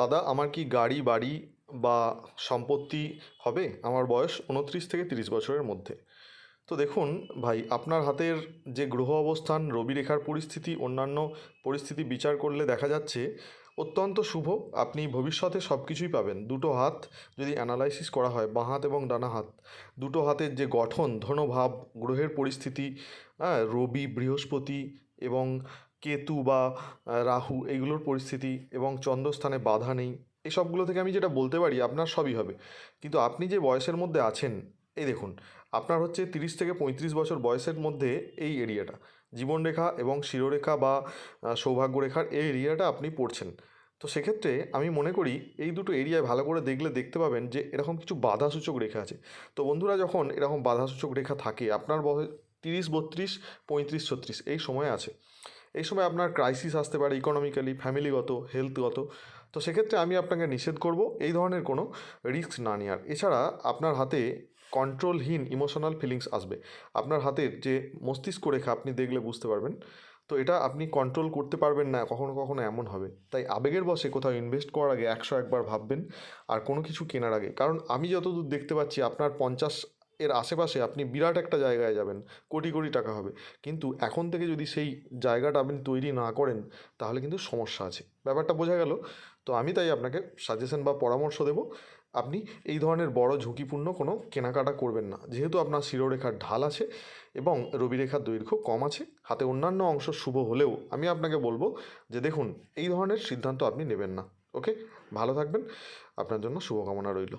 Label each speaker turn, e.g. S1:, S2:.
S1: দাদা, আমার কি গাড়ি, বাড়ি বা সম্পত্তি হবে? আমার বয়স উনত্রিশ থেকে তিরিশ বছরের মধ্যে। তো দেখুন ভাই, আপনার হাতের যে গ্রহ অবস্থান, রবি রেখার পরিস্থিতি, অন্যান্য পরিস্থিতি বিচার করলে দেখা যাচ্ছে অত্যন্ত শুভ। আপনি ভবিষ্যতে সব কিছুই পাবেন। দুটো হাত যদি অ্যানালাইসিস করা হয়, বাঁ হাত এবং ডানা হাত। দুটো হাতের যে গঠন, ধনভাব, গ্রহের পরিস্থিতি হ্যাঁ রবি, বৃহস্পতি এবং কেতু বা রাহু এইগুলোর পরিস্থিতি এবং চন্দ্রস্থানে বাধা নেই, এসবগুলো থেকে আমি যেটা বলতে পারি আপনার সবই হবে। কিন্তু আপনি যে বয়সের মধ্যে আছেন, এই দেখুন, আপনার হচ্ছে তিরিশ থেকে পঁয়ত্রিশ বছর বয়সের মধ্যে এই এরিয়াটা জীবনরেখা এবং শিরোরেখা বা সৌভাগ্যরেখার এই এরিয়াটা আপনি পড়ছেন। তো সেক্ষেত্রে আমি মনে করি এই দুটো এরিয়ায় ভালো করে দেখলে দেখতে পাবেন যে এরকম কিছু বাধাসূচক রেখা আছে। তো বন্ধুরা, যখন এরকম বাধাসূচক রেখা থাকে, আপনার বয়স তিরিশ, বত্রিশ, পঁয়ত্রিশ, ছত্রিশ, এই সময় আছে। এই সময় আপনার ক্রাইসিস আসতে পারে ইকোনমিক্যালি ফ্যামিলিগত হেলথগত তো সেক্ষেত্রে আমি আপনাকে নিষেধ করব, এই ধরনের কোনো রিস্ক না নেওয়ার এছাড়া আপনার হাতে কন্ট্রোলহীন ইমোশনাল ফিলিংস আসবে। আপনার হাতের যে মস্তিষ্ক রেখা আপনি দেখলে বুঝতে পারবেন। তো এটা আপনি কন্ট্রোল করতে পারবেন না, কখনো কখনো এমন হবে। তাই আবেগের বসে কোথাও ইনভেস্ট করার আগে একশো একবার ভাববেন, আর কোনো কিছু কেনার আগে। কারণ আমি যতদূর দেখতে পাচ্ছি, আপনার পঞ্চাশ এর আশেপাশে আপনি বিরাট একটা জায়গায় যাবেন, কোটি কোটি টাকা হবে। কিন্তু এখন থেকে যদি সেই জায়গাটা আপনি তৈরি না করেন, তাহলে কিন্তু সমস্যা আছে। ব্যাপারটা বোঝা গেল? তো আমি তাই আপনাকে সাজেশন বা পরামর্শ দেব, আপনি এই ধরনের বড় ঝুঁকিপূর্ণ কোনো কেনাকাটা করবেন না। যেহেতু আপনার শিরোরেখার ঢাল আছে এবং রবিরেখার দৈর্ঘ্য কম আছে, হাতে অন্যান্য অংশ শুভ হলেও আমি আপনাকে বলব যে দেখুন, এই ধরনের সিদ্ধান্ত আপনি নেবেন না। ওকে? ভালো থাকবেন। আপনার জন্য শুভকামনা রইল।